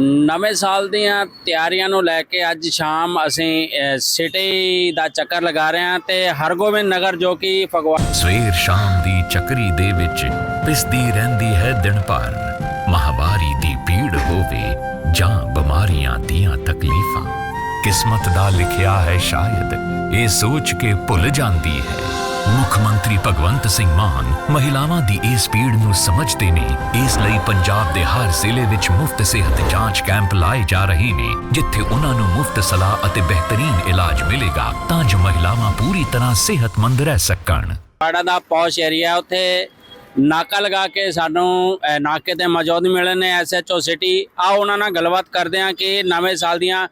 ਨਵੇਂ ਸਾਲ ਦੀਆਂ ਤਿਆਰੀਆਂ ਨੂੰ ਲੈ ਕੇ ਅੱਜ ਸ਼ਾਮ ਅਸੀਂ ਸਿਟੀ ਦਾ ਚੱਕਰ ਲਗਾ ਰਹੇ ਹਾਂ ਤੇ ਹਰਗੋਬਿੰਦ ਨਗਰ ਜੋ ਕਿ ਫਗਵਾੜਾ ਸਵੇਰ ਸ਼ਾਮ ਦੀ ਚੱਕਰੀ ਦੇ ਵਿੱਚ ਪਿਸਦੀ ਰਹਿੰਦੀ ਹੈ ਦਿਨ ਭਰ। ਮਹਾਵਾਰੀ ਦੀ ਭੀੜ ਹੋਵੇ ਜਾਂ ਬਿਮਾਰੀਆਂ ਦੀਆਂ ਤਕਲੀਫਾਂ। ਕਿਸਮਤ ਦਾ ਲਿਖਿਆ ਹੈ ਸ਼ਾਇਦ, ਇਹ ਸੋਚ ਕੇ ਭੁੱਲ ਜਾਂਦੀ ਹੈ। ਮੁੱਖ ਮੰਤਰੀ ਭਗਵੰਤ ਸਿੰਘ ਮਾਨ ਮਹਿਲਾਵਾਂ ਦੀ ਇਸ ਪੀੜ ਨੂੰ ਸਮਝਦੇ ਨੇ। ਇਸ ਲਈ ਪੰਜਾਬ ਦੇ ਹਰ ਜ਼ਿਲ੍ਹੇ ਵਿੱਚ ਮੁਫਤ ਸਿਹਤ ਜਾਂਚ ਕੈਂਪ ਲਾਏ ਜਾ ਰਹੇ ਨੇ, ਜਿੱਥੇ ਉਹਨਾਂ ਨੂੰ ਮੁਫਤ ਸਲਾਹ ਅਤੇ ਬਿਹਤਰੀਨ ਇਲਾਜ ਮਿਲੇਗਾ ਤਾਂ ਜੋ ਮਹਿਲਾਵਾਂ ਪੂਰੀ ਤਰ੍ਹਾਂ ਸਿਹਤਮੰਦ ਰਹਿ ਸਕਣ। ਦਾ ਪੌਸ਼ ਏਰੀਆ ਉੱਥੇ ਨਾਕਾ ਲਗਾ ਕੇ ਸਾਨੂੰ ਨਾਕੇ ਤੇ ਮੌਜੂਦ ਮਿਲੇ ਨੇ ਐਸਐਚਓ ਸਿਟੀ। ਆ ਉਹਨਾਂ ਨਾਲ ਗੱਲਬਾਤ ਕਰਦੇ ਹਾਂ ਕਿ ਨਵੇਂ ਸਾਲ ਦੀਆਂ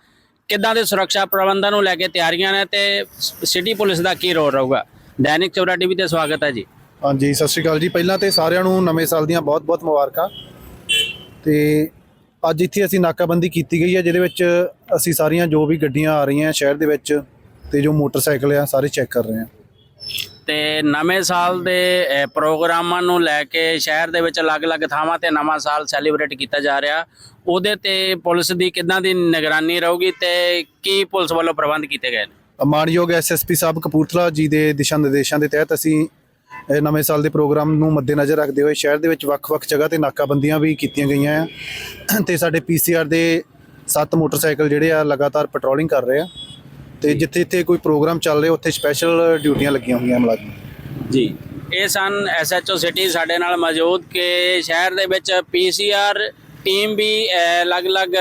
ਕਿੱਦਾਂ ਦੇ ਸੁਰੱਖਿਆ ਪ੍ਰਬੰਧਾਂ ਨੂੰ ਲੈ ਕੇ ਤਿਆਰੀਆਂ ਨੇ ਤੇ ਸਿਟੀ ਪੁਲਿਸ ਦਾ ਕੀ ਰੋਲ ਰਹੂਗਾ। ਦੈਨਿਕ ਚੌਰਾ ਟੀਵੀ ਤੇ ਸਵਾਗਤ ਹੈ ਜੀ। ਹਾਂਜੀ ਸਤਿ ਸ਼੍ਰੀ ਅਕਾਲ ਜੀ। ਪਹਿਲਾਂ ਤੇ ਸਾਰਿਆਂ ਨੂੰ ਨਵੇਂ ਸਾਲ ਦੀਆਂ ਬਹੁਤ-ਬਹੁਤ ਮੁਬਾਰਕਾਂ। ਤੇ ਅੱਜ ਇੱਥੇ ਅਸੀਂ ਨਾਕਾਬੰਦੀ ਕੀਤੀ ਗਈ ਹੈ ਜਿਹਦੇ ਵਿੱਚ ਅਸੀਂ ਸਾਰੀਆਂ ਜੋ ਵੀ ਗੱਡੀਆਂ ਆ ਰਹੀਆਂ ਸ਼ਹਿਰ ਦੇ ਵਿੱਚ ਤੇ ਜੋ ਮੋਟਰਸਾਈਕਲ ਆ ਸਾਰੇ ਚੈੱਕ ਕਰ ਰਹੇ ਹਾਂ। ਤੇ ਨਵੇਂ ਸਾਲ ਦੇ ਪ੍ਰੋਗਰਾਮਾਂ ਨੂੰ ਲੈ ਕੇ ਸ਼ਹਿਰ ਦੇ ਵਿੱਚ ਅਲੱਗ-ਅਲੱਗ ਥਾਵਾਂ ਤੇ ਨਵਾਂ ਸਾਲ ਸੈਲੀਬ੍ਰੇਟ ਕੀਤਾ ਜਾ ਰਿਹਾ। ਉਹਦੇ ਤੇ ਪੁਲਿਸ ਦੀ ਕਿੱਦਾਂ ਦੀ ਨਿਗਰਾਨੀ ਰਹੂਗੀ ਤੇ ਕੀ ਪੁਲਿਸ ਵੱਲੋਂ ਪ੍ਰਬੰਧ ਕੀਤੇ ਗਏ ਨੇ? ਮਾਨਯੋਗ ਐਸਐਸਪੀ ਸਾਹਿਬ ਕਪੂਰਥਲਾ ਜੀ ਦੇ ਦਿਸ਼ਾ ਨਿਰਦੇਸ਼ਾਂ ਦੇ ਤਹਿਤ ਅਸੀਂ ਨਵੇਂ ਸਾਲ ਦੇ ਪ੍ਰੋਗਰਾਮ ਨੂੰ ਮੱਦੇਨਜ਼ਰ ਰੱਖਦੇ ਹੋਏ ਸ਼ਹਿਰ ਦੇ ਵਿੱਚ ਵੱਖ-ਵੱਖ ਜਗ੍ਹਾ ਤੇ ਨਾਕਾਬੰਦੀਆਂ ਵੀ ਕੀਤੀਆਂ ਗਈਆਂ ਆ। ਤੇ ਸਾਡੇ ਪੀਸੀਆਰ ਦੇ ਸੱਤ ਮੋਟਰਸਾਈਕਲ ਜਿਹੜੇ ਆ ਲਗਾਤਾਰ ਪੈਟਰੋਲਿੰਗ ਕਰ ਰਹੇ ਆ। ਤੇ ਜਿੱਥੇ ਜਿੱਥੇ ਕੋਈ ਪ੍ਰੋਗਰਾਮ ਚੱਲ ਰਿਹਾ ਉੱਥੇ ਸਪੈਸ਼ਲ ਡਿਊਟੀਆਂ ਲੱਗੀਆਂ ਹੋਈਆਂ ਮੁਲਾਜ਼ਮਾਂ ਜੀ। ਇਹ ਸਨ ਐਸਐਚਓ ਸਿਟੀ ਸਾਡੇ ਨਾਲ ਮੌਜੂਦ ਕਿ ਸ਼ਹਿਰ ਦੇ ਵਿੱਚ ਪੀਸੀਆਰ ਟੀਮ ਵੀ ਅਲੱਗ-ਅਲੱਗ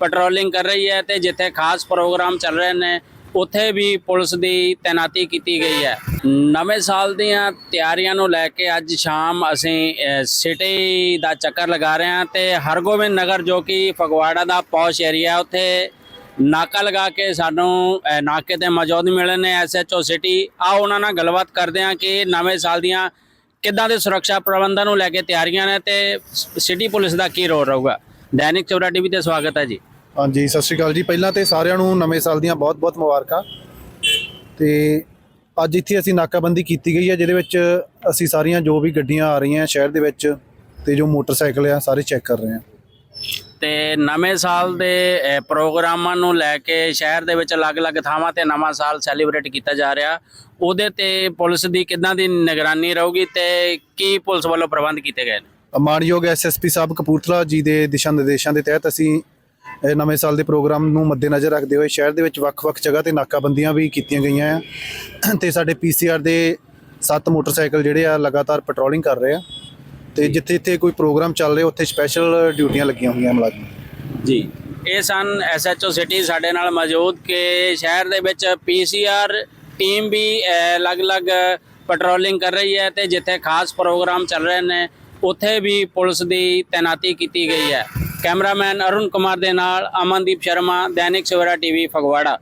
ਪੈਟਰੋਲਿੰਗ ਕਰ ਰਹੀ ਹੈ ਤੇ ਜਿੱਥੇ ਖਾਸ ਪ੍ਰੋਗਰਾਮ ਚੱਲ ਰਹੇ ਨੇ ਉੱਥੇ ਵੀ ਪੁਲਿਸ ਦੀ ਤੈਨਾਤੀ ਕੀਤੀ ਗਈ ਹੈ। ਨਵੇਂ ਸਾਲ ਦੀਆਂ ਤਿਆਰੀਆਂ ਨੂੰ ਲੈ ਕੇ ਅੱਜ ਸ਼ਾਮ ਅਸੀਂ ਸਿਟੀ ਦਾ ਚੱਕਰ ਲਗਾ ਰਹੇ ਹਾਂ ਤੇ ਹਰਗੋਬਿੰਦ ਨਗਰ ਜੋ ਕਿ ਫਗਵਾੜਾ ਦਾ ਪੌਸ਼ ਏਰੀਆ ਉੱਥੇ ਨਾਕਾ ਲਗਾ ਕੇ ਸਾਨੂੰ ਨਾਕੇ ਤੇ ਮੌਜੂਦ ਮਿਲੇ ਨੇ ਐਸਐਚਓ ਸਿਟੀ ਆ ਉਹਨਾਂ ਨਾਲ ਗੱਲਬਾਤ ਕਰਦੇ ਹਾਂ ਕਿ ਨਵੇਂ ਸਾਲ ਦੀਆਂ ਕਿੱਦਾਂ ਦੇ ਸੁਰੱਖਿਆ ਪ੍ਰਬੰਧਾਂ ਨੂੰ ਲੈ ਕੇ ਤਿਆਰੀਆਂ ਨੇ ਤੇ ਸਿਟੀ ਪੁਲਿਸ ਦਾ ਕੀ ਰੋਲ ਰਹੂਗਾ। ਦੈਨਿਕ ਚੌਰਾ ਟੀਵੀ ਤੇ ਸਵਾਗਤ ਹੈ ਜੀ। ਹਾਂਜੀ ਸਤਿ ਸ਼੍ਰੀ ਅਕਾਲ ਜੀ। ਪਹਿਲਾਂ ਤੇ ਸਾਰਿਆਂ ਨੂੰ ਨਵੇਂ ਸਾਲ ਦੀਆਂ ਬਹੁਤ-ਬਹੁਤ ਮੁਬਾਰਕਾਂ। ਤੇ ਅੱਜ ਇੱਥੇ ਅਸੀਂ ਨਾਕਾਬੰਦੀ ਕੀਤੀ ਗਈ ਹੈ ਜਿਹਦੇ ਵਿੱਚ ਅਸੀਂ ਸਾਰੀਆਂ ਜੋ ਵੀ ਗੱਡੀਆਂ ਆ ਰਹੀਆਂ ਸ਼ਹਿਰ ਦੇ ਵਿੱਚ ਤੇ ਜੋ ਮੋਟਰਸਾਈਕਲ ਆ ਸਾਰੇ ਚੈੱਕ ਕਰ ਰਹੇ ਹਾਂ। ਤੇ ਨਵੇਂ ਸਾਲ ਦੇ ਪ੍ਰੋਗਰਾਮਾਂ ਨੂੰ ਲੈ ਕੇ ਸ਼ਹਿਰ ਦੇ ਵਿੱਚ ਅਲੱਗ-ਅਲੱਗ ਥਾਵਾਂ ਤੇ ਨਵਾਂ ਸਾਲ ਸੈਲੀਬ੍ਰੇਟ ਕੀਤਾ ਜਾ ਰਿਹਾ। ਉਹਦੇ ਤੇ ਪੁਲਿਸ ਦੀ ਕਿੱਦਾਂ ਦੀ ਨਿਗਰਾਨੀ ਰਹੂਗੀ ਤੇ ਕੀ ਪੁਲਿਸ ਵੱਲੋਂ ਪ੍ਰਬੰਧ ਕੀਤੇ ਗਏ ਨੇ? ਮਾਨਯੋਗ ਐਸਐਸਪੀ ਸਾਹਿਬ ਕਪੂਰਥਲਾ ਜੀ ਦੇ ਦਿਸ਼ਾ ਨਿਰਦੇਸ਼ਾਂ ਦੇ ਤਹਿਤ ਅਸੀਂ ਨਵੇਂ ਸਾਲ ਦੇ ਪ੍ਰੋਗਰਾਮ ਨੂੰ ਮੱਦੇਨਜ਼ਰ ਰੱਖਦੇ ਹੋਏ ਸ਼ਹਿਰ ਦੇ ਵਿੱਚ ਵੱਖ-ਵੱਖ ਜਗ੍ਹਾ ਤੇ ਨਾਕਾਬੰਦੀਆਂ ਵੀ ਕੀਤੀਆਂ ਗਈਆਂ ਆ। ਤੇ ਸਾਡੇ ਪੀਸੀਆਰ ਦੇ ਸੱਤ ਮੋਟਰਸਾਈਕਲ ਜਿਹੜੇ ਆ ਲਗਾਤਾਰ ਪੈਟਰੋਲਿੰਗ ਕਰ ਰਹੇ ਆ। ਤੇ ਜਿੱਥੇ ਜਿੱਥੇ ਕੋਈ ਪ੍ਰੋਗਰਾਮ ਚੱਲ ਰਿਹਾ ਉੱਥੇ ਸਪੈਸ਼ਲ ਡਿਊਟੀਆਂ ਲੱਗੀਆਂ ਹੋਈਆਂ ਮੁਲਾਜ਼ਮਾਂ ਜੀ। ਇਹ ਸਨ ਐਸਐਚਓ ਸਿਟੀ ਸਾਡੇ ਨਾਲ ਮੌਜੂਦ ਕਿ ਸ਼ਹਿਰ ਦੇ ਵਿੱਚ ਪੀਸੀਆਰ ਟੀਮ ਵੀ ਅਲੱਗ-ਅਲੱਗ ਪੈਟਰੋਲਿੰਗ ਕਰ ਰਹੀ ਹੈ ਤੇ ਜਿੱਥੇ ਖਾਸ ਪ੍ਰੋਗਰਾਮ ਚੱਲ ਰਹੇ ਨੇ ਉੱਥੇ ਵੀ ਪੁਲਿਸ ਦੀ ਤੈਨਾਤੀ ਕੀਤੀ ਗਈ ਹੈ। ਕੈਮਰਾਮੈਨ ਅਰੁਣ ਕੁਮਾਰ ਦੇ ਨਾਲ ਅਮਨਦੀਪ ਸ਼ਰਮਾ ਦੈਨਿਕ ਸਵੇਰਾ ਟੀਵੀ ਫਗਵਾੜਾ।